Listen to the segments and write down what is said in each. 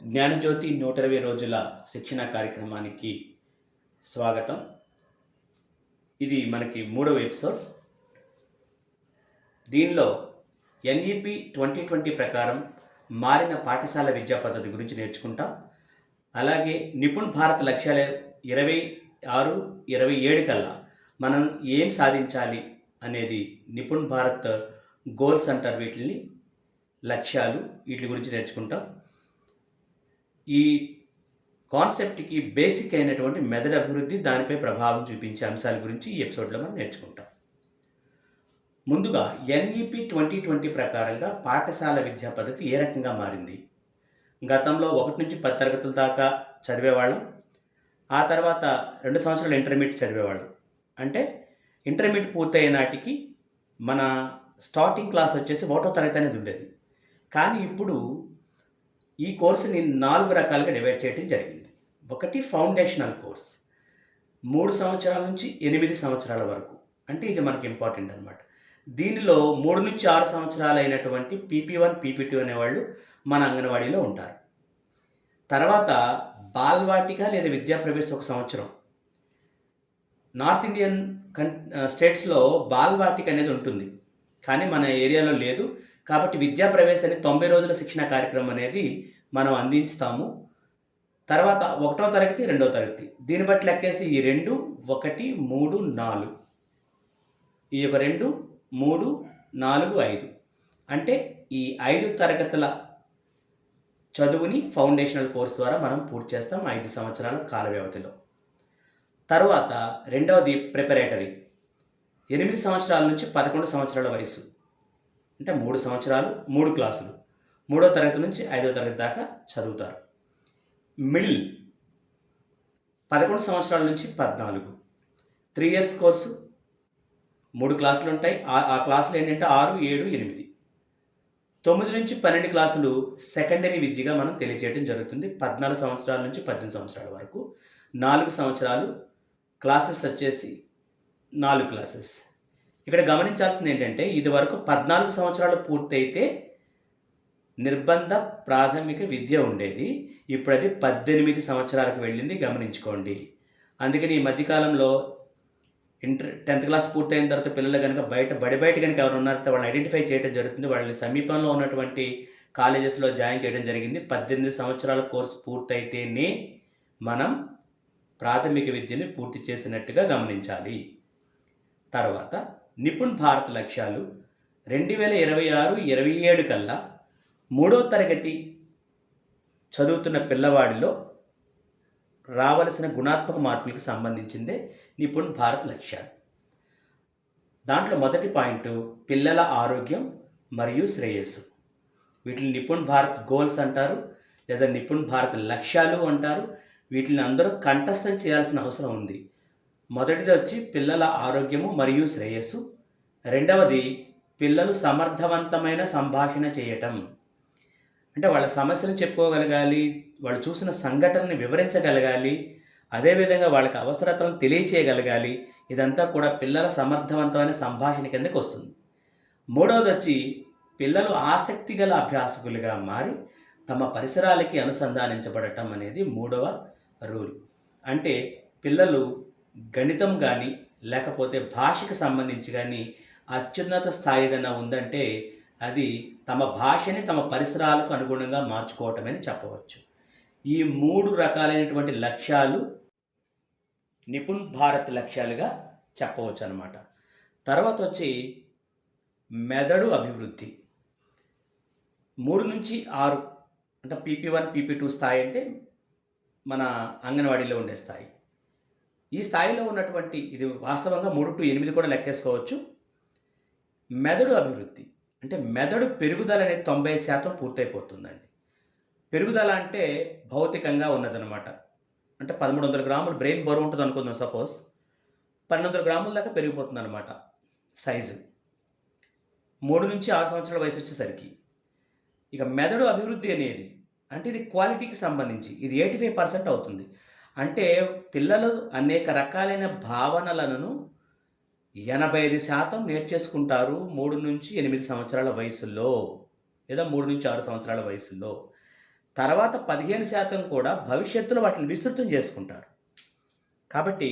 జ్ఞానజ్యోతి నూట ఇరవై రోజుల శిక్షణ కార్యక్రమానికి స్వాగతం. ఇది మనకి మూడవ ఎపిసోడ్. దీనిలో ఎన్ఈపి ట్వంటీ ట్వంటీ ప్రకారం మారిన పాఠశాల విద్యా పద్ధతి గురించి నేర్చుకుంటాం. అలాగే నిపుణ్ భారత్ లక్ష్యాలు ఇరవై ఆరు ఇరవై ఏడు కల్లా మనం ఏం సాధించాలి అనేది నిపుణ్ భారత్ గోల్స్ అంటారు వీటిని లక్ష్యాలు వీటి గురించి నేర్చుకుంటాం. ఈ కాన్సెప్ట్కి బేసిక్ అయినటువంటి మెదడు అభివృద్ధి దానిపై ప్రభావం చూపించే అంశాల గురించి ఈ ఎపిసోడ్లో మనం నేర్చుకుంటాం. ముందుగా ఎన్ఈపి ట్వంటీ ట్వంటీ ప్రకారంగా పాఠశాల విద్యా పద్ధతి ఏ రకంగా మారింది? గతంలో ఒకటి నుంచి పది తరగతుల దాకా చదివేవాళ్ళం. ఆ తర్వాత రెండు సంవత్సరాలు ఇంటర్మీడియట్ చదివేవాళ్ళం. అంటే ఇంటర్మీడియట్ పూర్తయ్యే నాటికి మన స్టార్టింగ్ క్లాస్ వచ్చేసి ఒకటో తరగతి అనేది ఉండేది. కానీ ఇప్పుడు ఈ కోర్సుని నాలుగు రకాలుగా డివైడ్ చేయడం జరిగింది. ఒకటి ఫౌండేషనల్ కోర్స్. మూడు సంవత్సరాల నుంచి ఎనిమిది సంవత్సరాల వరకు. అంటే ఇది మనకి ఇంపార్టెంట్ అనమాట దీనిలో మూడు నుంచి ఆరు సంవత్సరాలు అయినటువంటి పీపీ వన్ పీపీ టూ అనేవాళ్ళు మన అంగన్వాడీలో ఉంటారు. తర్వాత బాల్వాటిక లేదా విద్యా ప్రవేశ ఒక సంవత్సరం. నార్త్ ఇండియన్ కన్ స్టేట్స్లో బాల్వాటిక అనేది ఉంటుంది. కానీ మన ఏరియాలో లేదు. కాబట్టి విద్యాప్రవేశ్ అనే తొంభై రోజుల శిక్షణ కార్యక్రమం అనేది మనం అందించుతాము. తర్వాత ఒకటో తరగతి రెండో తరగతి. దీన్ని బట్టి లెక్కేసి ఈ రెండు ఒకటి మూడు నాలుగు. ఈ యొక్క రెండు మూడు నాలుగు ఐదు. అంటే ఈ ఐదు తరగతుల చదువుని ఫౌండేషనల్ కోర్స్ ద్వారా మనం పూర్తి చేస్తాం ఐదు సంవత్సరాల కాల వ్యవధిలో. తర్వాత రెండవది ప్రిపరేటరీ. ఎనిమిది సంవత్సరాల నుంచి పదకొండు సంవత్సరాల వయసు అంటే మూడు సంవత్సరాలు మూడు క్లాసులు. మూడో తరగతి నుంచి ఐదో తరగతి దాకా చదువుతారు. మిడిల్ పదకొండు సంవత్సరాల నుంచి పద్నాలుగు. Three years course. మూడు క్లాసులు ఉంటాయి. ఆ క్లాసులు ఏంటంటే ఆరు ఏడు ఎనిమిది. తొమ్మిది నుంచి పన్నెండు క్లాసులు సెకండరీ విద్యగా మనం తెలియజేయడం జరుగుతుంది. పద్నాలుగు సంవత్సరాల నుంచి పద్దెనిమిది సంవత్సరాల వరకు. నాలుగు సంవత్సరాలు క్లాసెస్ వచ్చేసి నాలుగు క్లాసెస్. ఇక్కడ గమనించాల్సింది ఏంటంటే ఇది వరకు పద్నాలుగు సంవత్సరాలు పూర్తయితే నిర్బంధ ప్రాథమిక విద్య ఉండేది. ఇప్పుడు అది పద్దెనిమిది సంవత్సరాలకు వెళ్ళింది గమనించుకోండి. అందుకని ఈ మధ్యకాలంలో ఇంటర్ టెన్త్ క్లాస్ పూర్తయిన తర్వాత పిల్లలు కనుక బయట బడి బయట కనుక ఎవరు ఉన్నారో వాళ్ళని ఐడెంటిఫై చేయడం జరుగుతుంది. వాళ్ళని సమీపంలో ఉన్నటువంటి కాలేజెస్లో జాయిన్ చేయడం జరిగింది. పద్దెనిమిది సంవత్సరాల కోర్సు పూర్తయితేనే మనం ప్రాథమిక విద్యని పూర్తి చేసినట్టుగా గమనించాలి. తర్వాత నిపుణ్ భారత్ లక్ష్యాలు. రెండు వేల ఇరవై ఆరు ఇరవై ఏడు కల్లా మూడో తరగతి చదువుతున్న పిల్లవాడిలో రావలసిన గుణాత్మక మార్పులకు సంబంధించిందే నిపుణ్ భారత్ లక్ష్యాలు. దాంట్లో మొదటి పాయింట్ పిల్లల ఆరోగ్యం మరియు శ్రేయస్సు. వీటిని నిపుణ్ భారత్ గోల్స్ అంటారు లేదా నిపుణ్ భారత్ లక్ష్యాలు అంటారు. వీటిని అందరూ కంఠస్థం చేయాల్సిన అవసరం ఉంది. మొదటిది వచ్చి పిల్లల ఆరోగ్యము మరియు శ్రేయస్సు. రెండవది పిల్లలు సమర్థవంతమైన సంభాషణ చేయటం. అంటే వాళ్ళ సమస్యను చెప్పుకోగలగాలి వాళ్ళు చూసిన సంఘటనని వివరించగలగాలి అదేవిధంగా వాళ్ళకి అవసరతలను తెలియచేయగలగాలి ఇదంతా కూడా పిల్లల సమర్థవంతమైన సంభాషణ కిందకి వస్తుంది. మూడవది వచ్చి పిల్లలు ఆసక్తి గల అభ్యాసకులుగా మారి తమ పరిసరాలకి అనుసంధానించబడటం అనేది మూడవ రూల్. అంటే పిల్లలు గణితం కానీ లేకపోతే భాషకు సంబంధించి కానీ అత్యున్నత స్థాయి ఏదైనా ఉందంటే అది తమ భాషని తమ పరిసరాలకు అనుగుణంగా మార్చుకోవటమని చెప్పవచ్చు. ఈ మూడు రకాలైనటువంటి లక్ష్యాలు నిపుణ్ భారత్ లక్ష్యాలుగా చెప్పవచ్చు అనమాట తర్వాత వచ్చి మెదడు అభివృద్ధి. మూడు నుంచి ఆరు అంటే పీపీ వన్ పీపీ టూ స్థాయి అంటే మన అంగన్వాడీలో ఉండే స్థాయి. ఈ స్థాయిలో ఉన్నటువంటి ఇది వాస్తవంగా మూడు టు ఎనిమిది కూడా లెక్కేసుకోవచ్చు. మెదడు అభివృద్ధి. అంటే మెదడు పెరుగుదల అనేది తొంభై శాతం పూర్తయిపోతుందండి. పెరుగుదల అంటే భౌతికంగా ఉన్నదనమాట అంటే పదమూడు వందల గ్రాములు బ్రెయిన్ బరువు ఉంటుంది అనుకుందాం సపోజ్. పన్నెండు వందల గ్రాముల దాకా పెరిగిపోతుంది అనమాట సైజు. మూడు నుంచి ఆరు సంవత్సరాల వయసు వచ్చేసరికి. ఇక మెదడు అభివృద్ధి అనేది అంటే ఇది క్వాలిటీకి సంబంధించి ఇది ఎయిటీ ఫైవ్ పర్సెంట్ అవుతుంది. అంటే పిల్లలు అనేక రకాలైన భావనలను ఎనభై ఐదు శాతం నేర్చేసుకుంటారు మూడు నుంచి ఎనిమిది సంవత్సరాల వయసులో. లేదా మూడు నుంచి ఆరు సంవత్సరాల వయసులో. తర్వాత పదిహేను శాతం కూడా భవిష్యత్తులో వాటిని విస్తృతం చేసుకుంటారు. కాబట్టి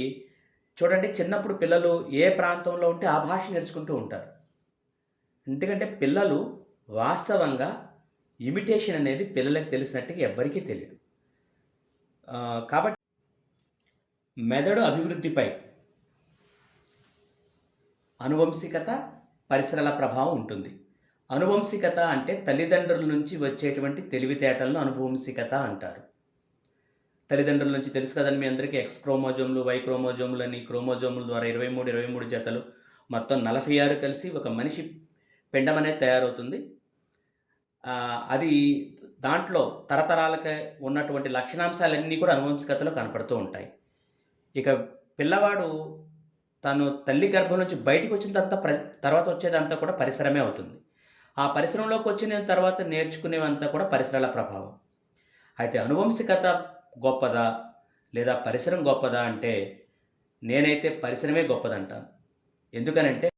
చూడండి చిన్నప్పుడు పిల్లలు ఏ ప్రాంతంలో ఉంటే ఆ భాష నేర్చుకుంటూ ఉంటారు. ఎందుకంటే పిల్లలు వాస్తవంగా ఇమిటేషన్ అనేది పిల్లలకు తెలిసినట్టుగా ఎవ్వరికీ తెలియదు కాబట్టి మెదడు అభివృద్ధిపై అనువంశికత పరిసరాల ప్రభావం ఉంటుంది. అనువంశికత అంటే తల్లిదండ్రుల నుంచి వచ్చేటువంటి తెలివితేటలను అనువంశికత అంటారు. తల్లిదండ్రుల నుంచి తెలుసు కదండి మీ అందరికీ ఎక్స్ క్రోమోజోములు వై క్రోమోజోములు అని క్రోమోజోముల ద్వారా ఇరవై మూడు ఇరవై మూడు జతలు మొత్తం నలభై ఆరు కలిసి ఒక మనిషి పిండం అనేది తయారవుతుంది. అది దాంట్లో తరతరాలకి ఉన్నటువంటి లక్షణాంశాలన్నీ కూడా అనువంశికతలో కనపడుతూ ఉంటాయి. ఇక పిల్లవాడు తను తల్లి గర్భం నుంచి బయటకు వచ్చినంత ప్ర తర్వాత వచ్చేదంతా కూడా పరిసరమే అవుతుంది. ఆ పరిసరంలోకి వచ్చిన తర్వాత నేర్చుకునేవంతా కూడా పరిసరాల ప్రభావం. అయితే అనువంశికత గొప్పదా? లేదా పరిసరం గొప్పదా అంటే నేనైతే పరిసరమే గొప్పదంటాను. ఎందుకనంటే